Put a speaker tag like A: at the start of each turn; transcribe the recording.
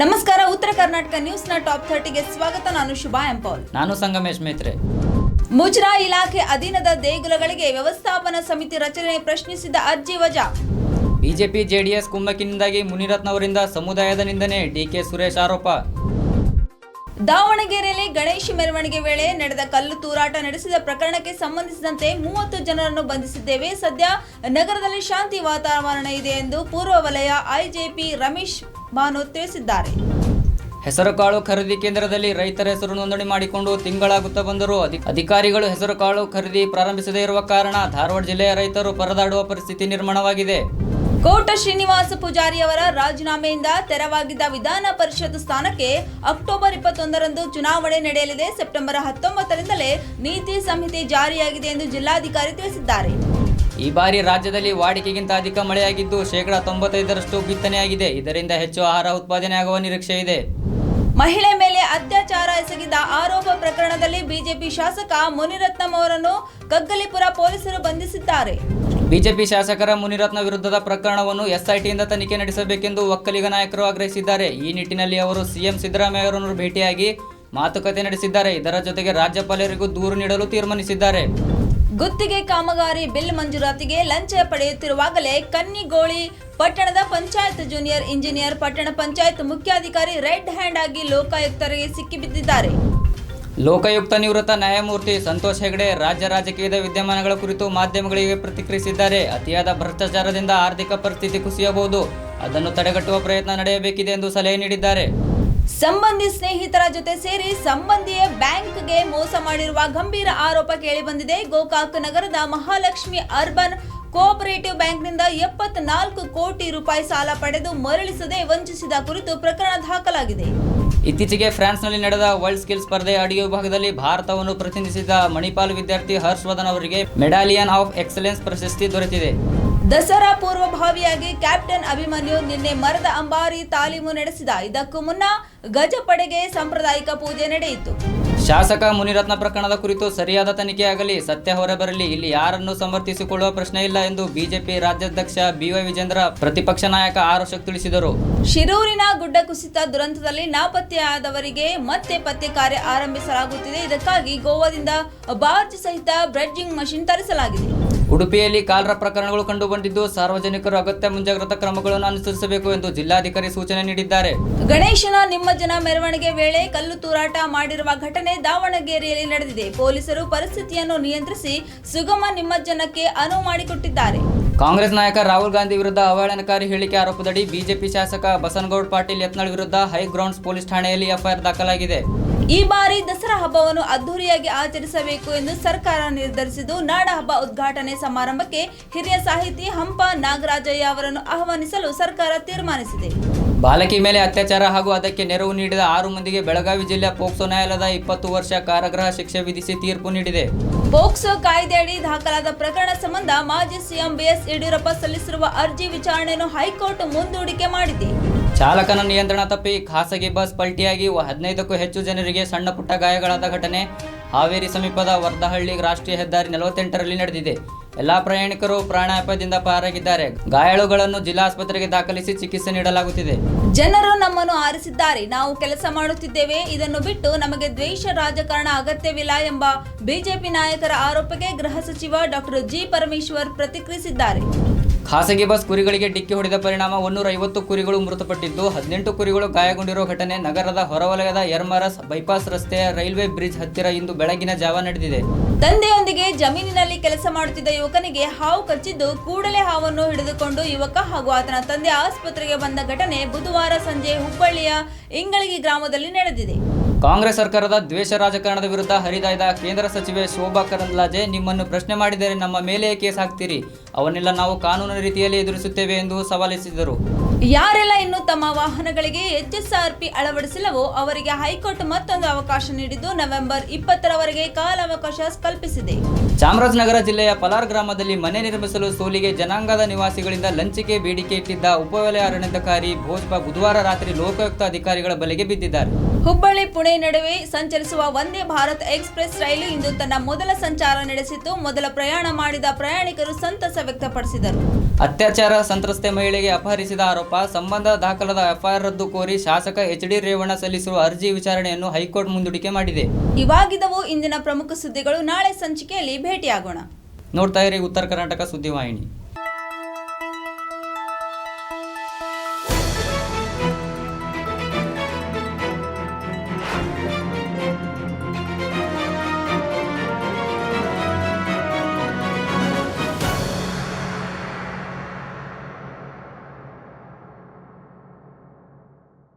A: ನಮಸ್ಕಾರ ಉತ್ತರ ಕರ್ನಾಟಕ ನ್ಯೂಸ್ನ ಟಾಪ್ ಥರ್ಟಿಗೆ ಸ್ವಾಗತ. ನಾನು ಶುಭಾ ಎಂಪೌಲ್
B: ನಾನು ಸಂಗಮೇಶ್ ಮೇತ್ರೆ.
A: ಮುಜರಾ ಇಲಾಖೆ ಅಧೀನದ ದೇಗುಲಗಳಿಗೆ ವ್ಯವಸ್ಥಾಪನಾ ಸಮಿತಿ ರಚನೆ ಪ್ರಶ್ನಿಸಿದ ಅರ್ಜಿ ವಜಾ.
B: ಬಿಜೆಪಿ ಜೆಡಿಎಸ್ ಕುಮ್ಮಕ್ಕಿನಿಂದಾಗಿ ಮುನಿರತ್ನವರಿಂದ ಸಮುದಾಯದ ನಿಂದನೆ ಡಿಕೆ ಸುರೇಶ್ ಆರೋಪ.
A: ದಾವಣಗೆರೆಯಲ್ಲಿ ಗಣೇಶ ಮೆರವಣಿಗೆ ವೇಳೆ ನಡೆದ ಕಲ್ಲು ತೂರಾಟ ನಡೆಸಿದ ಪ್ರಕರಣಕ್ಕೆ ಸಂಬಂಧಿಸಿದಂತೆ ಮೂವತ್ತು ಜನರನ್ನು ಬಂಧಿಸಿದ್ದೇವೆ. ಸದ್ಯ ನಗರದಲ್ಲಿ ಶಾಂತಿ ವಾತಾವರಣ ಇದೆ ಎಂದು ಪೂರ್ವ ವಲಯ ಐಜೆಪಿ ರಮೇಶ್ ಭಾನು ತಿಳಿಸಿದ್ದಾರೆ.
B: ಹೆಸರುಕಾಳು ಖರೀದಿ ಕೇಂದ್ರದಲ್ಲಿ ರೈತರ ಹೆಸರು ನೋಂದಣಿ ಮಾಡಿಕೊಂಡು ತಿಂಗಳಾಗುತ್ತಾ ಬಂದರೂ ಅಧಿ- ಅಧಿಕಾರಿಗಳು ಹೆಸರುಕಾಳು ಖರೀದಿ ಪ್ರಾರಂಭಿಸದೇ ಇರುವ ಕಾರಣ ಧಾರವಾಡ ಜಿಲ್ಲೆಯ ರೈತರು ಪರದಾಡುವ ಪರಿಸ್ಥಿತಿ ನಿರ್ಮಾಣವಾಗಿದೆ.
A: ಕೋಟ ಶ್ರೀನಿವಾಸ ಪೂಜಾರಿ ಅವರ ರಾಜೀನಾಮೆಯಿಂದ ತೆರವಾಗಿದ್ದ ವಿಧಾನ ಪರಿಷತ್ ಸ್ಥಾನಕ್ಕೆ ಅಕ್ಟೋಬರ್ ಇಪ್ಪತ್ತೊಂದರಂದು ಚುನಾವಣೆ ನಡೆಯಲಿದೆ. ಸೆಪ್ಟೆಂಬರ್ ಹತ್ತೊಂಬತ್ತರಿಂದಲೇ ನೀತಿ ಸಂಹಿತೆ ಜಾರಿಯಾಗಿದೆ ಎಂದು ಜಿಲ್ಲಾಧಿಕಾರಿ ತಿಳಿಸಿದ್ದಾರೆ.
B: ಈ ಬಾರಿ ರಾಜ್ಯದಲ್ಲಿ ವಾಡಿಕೆಗಿಂತ ಅಧಿಕ ಮಳೆಯಾಗಿದ್ದು ಶೇಕಡಾ ತೊಂಬತ್ತೈದರಷ್ಟು ಬಿತ್ತನೆಯಾಗಿದೆ. ಇದರಿಂದ ಹೆಚ್ಚು ಆಹಾರ ಉತ್ಪಾದನೆಯಾಗುವ ನಿರೀಕ್ಷೆ ಇದೆ
A: ಮಹಿಳೆ ಮೇಲೆ ಅತ್ಯಾಚಾರ ಎಸಗಿದ ಆರೋಪ ಪ್ರಕರಣದಲ್ಲಿ ಬಿಜೆಪಿ ಶಾಸಕ ಮುನಿರತ್ನಂ ಅವರನ್ನು ಕಗ್ಗಲಿಪುರ ಪೊಲೀಸರು ಬಂಧಿಸಿದ್ದಾರೆ.
B: ಬಿಜೆಪಿ ಶಾಸಕರ ಮುನಿರತ್ನ ವಿರುದ್ಧದ ಪ್ರಕರಣವನ್ನು ಎಸ್ಐಟಿಯಿಂದ ತನಿಖೆ ನಡೆಸಬೇಕೆಂದು ಒಕ್ಕಲಿಗ ನಾಯಕರು ಆಗ್ರಹಿಸಿದ್ದಾರೆ. ಈ ನಿಟ್ಟಿನಲ್ಲಿ ಅವರು ಸಿಎಂ ಸಿದ್ದರಾಮಯ್ಯ ಅವರನ್ನು ಭೇಟಿಯಾಗಿ ಮಾತುಕತೆ ನಡೆಸಿದ್ದಾರೆ. ಇದರ ಜೊತೆಗೆ ರಾಜ್ಯಪಾಲರಿಗೂ ದೂರು ನೀಡಲು ತೀರ್ಮಾನಿಸಿದ್ದಾರೆ.
A: ಗುತ್ತಿಗೆ ಕಾಮಗಾರಿ ಬಿಲ್ ಮಂಜೂರಾತಿಗೆ ಲಂಚ ಪಡೆಯುತ್ತಿರುವಾಗಲೇ ಕನ್ನಿಗೋಳಿ ಪಟ್ಟಣದ ಪಂಚಾಯತ್ ಜೂನಿಯರ್ ಇಂಜಿನಿಯರ್ ಪಟ್ಟಣ ಪಂಚಾಯತ್ ಮುಖ್ಯಾಧಿಕಾರಿ ರೆಡ್ ಹ್ಯಾಂಡ್ ಆಗಿ ಲೋಕಾಯುಕ್ತರಿಗೆ ಸಿಕ್ಕಿಬಿದ್ದಿದ್ದಾರೆ
B: ಲೋಕಾಯುಕ್ತ ನಿವೃತ್ತ ನ್ಯಾಯಮೂರ್ತಿ ಸಂತೋಷ್ ಹೆಗಡೆ ರಾಜ್ಯ ರಾಜಕೀಯದ ವಿದ್ಯಮಾನಗಳ ಕುರಿತು ಮಾಧ್ಯಮಗಳಿಗೆ ಪ್ರತಿಕ್ರಿಯಿಸಿದ್ದಾರೆ. ಅತಿಯಾದ ಭ್ರಷ್ಟಾಚಾರದಿಂದ ಆರ್ಥಿಕ ಪರಿಸ್ಥಿತಿ ಕುಸಿಯಬಹುದು. ಅದನ್ನು ತಡೆಗಟ್ಟುವ ಪ್ರಯತ್ನ ನಡೆಯಬೇಕಿದೆ ಎಂದು ಸಲಹೆ ನೀಡಿದ್ದಾರೆ.
A: ಸಂಬಂಧಿ ಸ್ನೇಹಿತರ ಜೊತೆ ಸೇರಿ ಸಂಬಂಧಿಯ ಬ್ಯಾಂಕ್ಗೆ ಮೋಸ ಮಾಡಿರುವ ಗಂಭೀರ ಆರೋಪ ಕೇಳಿಬಂದಿದೆ. ಗೋಕಾಕ್ ನಗರದ ಮಹಾಲಕ್ಷ್ಮಿ ಅರ್ಬನ್ ಕೋಆಪರೇಟಿವ್ ಬ್ಯಾಂಕ್ನಿಂದ ಎಪ್ಪತ್ನಾಲ್ಕು ಕೋಟಿ ರೂಪಾಯಿ ಸಾಲ ಪಡೆದು ಮರಳಿಸದೆ ವಂಚಿಸಿದ ಕುರಿತು ಪ್ರಕರಣ ದಾಖಲಾಗಿದೆ.
B: ಇತ್ತೀಚೆಗೆ ಫ್ರಾನ್ಸ್ನಲ್ಲಿ ನಡೆದ ವರ್ಲ್ಡ್ ಸ್ಕಿಲ್ ಸ್ಪರ್ಧೆ ಅಡಿಯೋ ವಿಭಾಗದಲ್ಲಿ ಭಾರತವನ್ನು ಪ್ರತಿನಿಧಿಸಿದ ಮಣಿಪಾಲ್ ವಿದ್ಯಾರ್ಥಿ ಹರ್ಷವರ್ಧನ್ ಅವರಿಗೆ ಮೆಡಾಲಿಯನ್ ಆಫ್ ಎಕ್ಸಲೆನ್ಸ್ ಪ್ರಶಸ್ತಿ ದೊರೆತಿದೆ.
A: ದಸರಾ ಪೂರ್ವಭಾವಿಯಾಗಿ ಕ್ಯಾಪ್ಟನ್ ಅಭಿಮನ್ಯು ನಿನ್ನೆ ಮರದ ಅಂಬಾರಿ ತಾಲೀಮು ನಡೆಸಿದ. ಇದಕ್ಕೂ ಮುನ್ನ ಗಜಪಡೆಗೆ ಸಾಂಪ್ರದಾಯಿಕ ಪೂಜೆ ನಡೆಯಿತು.
B: ಶಾಸಕ ಮುನಿರತ್ನ ಪ್ರಕರಣದ ಕುರಿತು ಸರಿಯಾದ ತನಿಖೆಯಾಗಲಿ ಸತ್ಯ ಹೊರಬರಲಿ ಇಲ್ಲಿ ಯಾರನ್ನು ಸಮರ್ಥಿಸಿಕೊಳ್ಳುವ ಪ್ರಶ್ನೆ ಇಲ್ಲ ಎಂದು ಬಿಜೆಪಿ ರಾಜ್ಯಾಧ್ಯಕ್ಷ ಬಿವೈ ವಿಜೇಂದ್ರ ಪ್ರತಿಪಕ್ಷ ನಾಯಕ ಆರ್ ಅಶೋಕ್ ತಿಳಿಸಿದರು.
A: ಶಿರೂರಿನ ಗುಡ್ಡ ಕುಸಿತ ದುರಂತದಲ್ಲಿ ನಾಪತ್ತೆಯಾದವರಿಗೆ ಮತ್ತೆ ಪತ್ತೆ ಕಾರ್ಯ ಆರಂಭಿಸಲಾಗುತ್ತಿದೆ. ಇದಕ್ಕಾಗಿ ಗೋವಾದಿಂದ ಬಾರ್ಜ್ ಸಹಿತ ಬ್ರೆಡ್ಜಿಂಗ್ ಮಷಿನ್ ತರಿಸಲಾಗಿದೆ.
B: ಉಡುಪಿಯಲ್ಲಿ ಕಾಲರ ಪ್ರಕರಣಗಳು ಕಂಡುಬಂದಿದ್ದು ಸಾರ್ವಜನಿಕರು ಅಗತ್ಯ ಮುಂಜಾಗ್ರತಾ ಕ್ರಮಗಳನ್ನು ಅನುಸರಿಸಬೇಕು ಎಂದು ಜಿಲ್ಲಾಧಿಕಾರಿ ಸೂಚನೆ ನೀಡಿದ್ದಾರೆ.
A: ಗಣೇಶನ ನಿಮ್ಮಜ್ಜನ ಮೆರವಣಿಗೆ ವೇಳೆ ಕಲ್ಲು ತೂರಾಟ ಮಾಡಿರುವ ಘಟನೆ ದಾವಣಗೆರೆಯಲ್ಲಿ ನಡೆದಿದೆ. ಪೊಲೀಸರು ಪರಿಸ್ಥಿತಿಯನ್ನು ನಿಯಂತ್ರಿಸಿ ಸುಗಮ ನಿಮ್ಮಜ್ಜನಕ್ಕೆ ಅನುವು ಮಾಡಿಕೊಟ್ಟಿದ್ದಾರೆ.
B: ಕಾಂಗ್ರೆಸ್ ನಾಯಕ ರಾಹುಲ್ ಗಾಂಧಿ ವಿರುದ್ಧ ಅವಹೇಳನಕಾರಿ ಹೇಳಿಕೆ ಆರೋಪದಡಿ ಬಿಜೆಪಿ ಶಾಸಕ ಬಸನಗೌಡ ಪಾಟೀಲ್ ಯತ್ನಾಳ್ ವಿರುದ್ಧ ಹೈಗ್ರೌಂಡ್ಸ್ ಪೊಲೀಸ್ ಠಾಣೆಯಲ್ಲಿ ಎಫ್ಐಆರ್ ದಾಖಲಾಗಿದೆ.
A: ಈ ಬಾರಿ ದಸರಾ ಹಬ್ಬವನ್ನು ಅದ್ದೂರಿಯಾಗಿ ಆಚರಿಸಬೇಕು ಎಂದು ಸರ್ಕಾರ ನಿರ್ಧರಿಸಿದ್ದು ನಾಡ ಹಬ್ಬ ಉದ್ಘಾಟನೆ ಸಮಾರಂಭಕ್ಕೆ ಹಿರಿಯ ಸಾಹಿತಿ ಹಂಪ ನಾಗರಾಜಯ್ಯ ಅವರನ್ನು ಆಹ್ವಾನಿಸಲು ಸರ್ಕಾರ ತೀರ್ಮಾನಿಸಿದೆ.
B: ಬಾಲಕಿ ಮೇಲೆ ಅತ್ಯಾಚಾರ ಹಾಗೂ ಅದಕ್ಕೆ ನೆರವು ನೀಡಿದ ಆರು ಮಂದಿಗೆ ಬೆಳಗಾವಿ ಜಿಲ್ಲೆಯ ಪೋಕ್ಸೋ ನ್ಯಾಯಾಲಯದ ಇಪ್ಪತ್ತು ವರ್ಷ ಕಾರಾಗೃಹ ಶಿಕ್ಷೆ ವಿಧಿಸಿ ತೀರ್ಪು ನೀಡಿದೆ.
A: ಪೋಕ್ಸೋ ಕಾಯ್ದೆಯಡಿ ದಾಖಲಾದ ಪ್ರಕರಣ ಸಂಬಂಧ ಮಾಜಿ ಸಿಎಂ ಬಿಎಸ್ ಯಡಿಯೂರಪ್ಪ ಸಲ್ಲಿಸಿರುವ ಅರ್ಜಿ ವಿಚಾರಣೆಯನ್ನು ಹೈಕೋರ್ಟ್ ಮುಂದೂಡಿಕೆ ಮಾಡಿದೆ.
B: ಚಾಲಕನ ನಿಯಂತ್ರಣ ತಪ್ಪಿ ಖಾಸಗಿ ಬಸ್ ಪಲ್ಟಿಯಾಗಿ ಹದಿನೈದಕ್ಕೂ ಹೆಚ್ಚು ಜನರಿಗೆ ಸಣ್ಣ ಪುಟ್ಟ ಗಾಯಗಳಾದ ಘಟನೆ ಹಾವೇರಿ ಸಮೀಪದ ವರ್ಧಹಳ್ಳಿ ರಾಷ್ಟ್ರೀಯ ಹೆದ್ದಾರಿ ನಲವತ್ತೆಂಟರಲ್ಲಿ ನಡೆದಿದೆ. ಎಲ್ಲಾ ಪ್ರಯಾಣಿಕರು ಪ್ರಾಣಾಪಾಯದಿಂದ ಪಾರಾಗಿದ್ದಾರೆ. ಗಾಯಾಳುಗಳನ್ನು ಜಿಲ್ಲಾಸ್ಪತ್ರೆಗೆ ದಾಖಲಿಸಿ ಚಿಕಿತ್ಸೆ ನೀಡಲಾಗುತ್ತಿದೆ.
A: ಜನರು ನಮ್ಮನ್ನು ಆರಿಸಿದ್ದಾರೆ. ನಾವು ಕೆಲಸ ಮಾಡುತ್ತಿದ್ದೇವೆ. ಇದನ್ನು ಬಿಟ್ಟು ನಮಗೆ ದ್ವೇಷ, ರಾಜಕಾರಣ ಅಗತ್ಯವಿಲ್ಲ ಎಂಬ ಬಿಜೆಪಿ ನಾಯಕರ ಆರೋಪಕ್ಕೆ ಗೃಹ ಸಚಿವ ಡಾಕ್ಟರ್ ಜಿ ಪರಮೇಶ್ವರ್ ಪ್ರತಿಕ್ರಿಯಿಸಿದ್ದಾರೆ.
B: ಖಾಸಗಿ ಬಸ್ ಕುರಿಗಳಿಗೆ ಡಿಕ್ಕಿ ಹೊಡೆದ ಪರಿಣಾಮ ಒನ್ನೂರ ಐವತ್ತು ಕುರಿಗಳು ಮೃತಪಟ್ಟಿದ್ದು, ಹದಿನೆಂಟು ಕುರಿಗಳು ಗಾಯಗೊಂಡಿರುವ ಘಟನೆ ನಗರದ ಹೊರವಲಯದ ಯರ್ಮರಸ್ ಬೈಪಾಸ್ ರಸ್ತೆಯ ರೈಲ್ವೆ ಬ್ರಿಡ್ಜ್ ಹತ್ತಿರ ಇಂದು ಬೆಳಗಿನ ಜಾವ ನಡೆದಿದೆ.
A: ತಂದೆಯೊಂದಿಗೆ ಜಮೀನಿನಲ್ಲಿ ಕೆಲಸ ಮಾಡುತ್ತಿದ್ದ ಯುವಕನಿಗೆ ಹಾವು ಕಚ್ಚಿದ್ದು, ಕೂಡಲೇ ಹಾವನ್ನು ಹಿಡಿದುಕೊಂಡು ಯುವಕ ಹಾಗೂ ಆತನ ತಂದೆ ಆಸ್ಪತ್ರೆಗೆ ಬಂದ ಘಟನೆ ಬುಧವಾರ ಸಂಜೆ ಹುಬ್ಬಳ್ಳಿಯ ಇಂಗಳಗಿ ಗ್ರಾಮದಲ್ಲಿ ನಡೆದಿದೆ.
B: ಕಾಂಗ್ರೆಸ್ ಸರ್ಕಾರದ ದ್ವೇಷ ರಾಜಕಾರಣದ ವಿರುದ್ಧ ಹರಿದಾಯ್ದ ಕೇಂದ್ರ ಸಚಿವೆ ಶೋಭಾ ಕರಂದ್ಲಾಜೆ ನಿಮ್ಮನ್ನು ಪ್ರಶ್ನೆ ಮಾಡಿದರೆ ನಮ್ಮ ಮೇಲೆ ಕೇಸ್ ಹಾಕ್ತೀರಿ. ಅವನ್ನೆಲ್ಲ ನಾವು ಕಾನೂನು ರೀತಿಯಲ್ಲಿ ಎದುರಿಸುತ್ತೇವೆ ಎಂದು ಸವಾಲಿಸಿದರು
A: ಯಾರೆಲ್ಲ ಇನ್ನು ತಮ್ಮ ವಾಹನಗಳಿಗೆ ಎಚ್ಎಸ್ಆರ್ಪಿ ಅಳವಡಿಸಿಲ್ಲವೋ ಅವರಿಗೆ ಹೈಕೋರ್ಟ್ ಮತ್ತೊಂದು ಅವಕಾಶ ನೀಡಿದ್ದು ನವೆಂಬರ್ ಇಪ್ಪತ್ತರವರೆಗೆ ಕಾಲಾವಕಾಶ ಕಲ್ಪಿಸಿದೆ.
B: ಚಾಮರಾಜನಗರ ಜಿಲ್ಲೆಯ ಪಲಾರ್ ಗ್ರಾಮದಲ್ಲಿ ಮನೆ ನಿರ್ಮಿಸಲು ಸೋಲಿಗೆ ಜನಾಂಗದ ನಿವಾಸಿಗಳಿಂದ ಲಂಚಿಕೆ ಬೇಡಿಕೆ ಇಟ್ಟಿದ್ದ ಉಪವಲಯ ಅರಣ್ಯಾಧಿಕಾರಿ ಭೋಜ್ಪಾ ಬುಧವಾರ ರಾತ್ರಿ ಲೋಕಾಯುಕ್ತ ಅಧಿಕಾರಿಗಳ ಬಲೆಗೆ ಬಿದ್ದಿದ್ದಾರೆ.
A: ಹುಬ್ಬಳ್ಳಿ ಪುಣೆ ನಡುವೆ ಸಂಚರಿಸುವ ವಂದೇ ಭಾರತ್ ಎಕ್ಸ್ಪ್ರೆಸ್ ರೈಲು ಇಂದು ತನ್ನ ಮೊದಲ ಸಂಚಾರ ನಡೆಸಿತು ಮೊದಲ ಪ್ರಯಾಣ ಮಾಡಿದ ಪ್ರಯಾಣಿಕರು ಸಂತಸ ವ್ಯಕ್ತಪಡಿಸಿದರು.
B: ಅತ್ಯಾಚಾರ ಸಂತ್ರಸ್ತೆ ಮಹಿಳೆಗೆ ಅಪಹರಿಸಿದ ಆರೋಪ ಸಂಬಂಧ ದಾಖಲಾದ ಎಫ್ಐಆರ್ ರದ್ದು ಕೋರಿ ಶಾಸಕ ಎಚ್ ಡಿ ರೇವಣ್ಣ ಸಲ್ಲಿಸಿರುವ ಅರ್ಜಿ ವಿಚಾರಣೆಯನ್ನು ಹೈಕೋರ್ಟ್ ಮುಂದೂಡಿಕೆ ಮಾಡಿದೆ.
A: ಇವಾಗಿದವು ಇಂದಿನ ಪ್ರಮುಖ ಸುದ್ದಿಗಳು. ನಾಳೆ ಸಂಚಿಕೆಯಲ್ಲಿ ಭೇಟಿಯಾಗೋಣ.
B: ನೋಡ್ತಾ ಇರಿ ಉತ್ತರ ಕರ್ನಾಟಕ ಸುದ್ದಿವಾಹಿನಿ.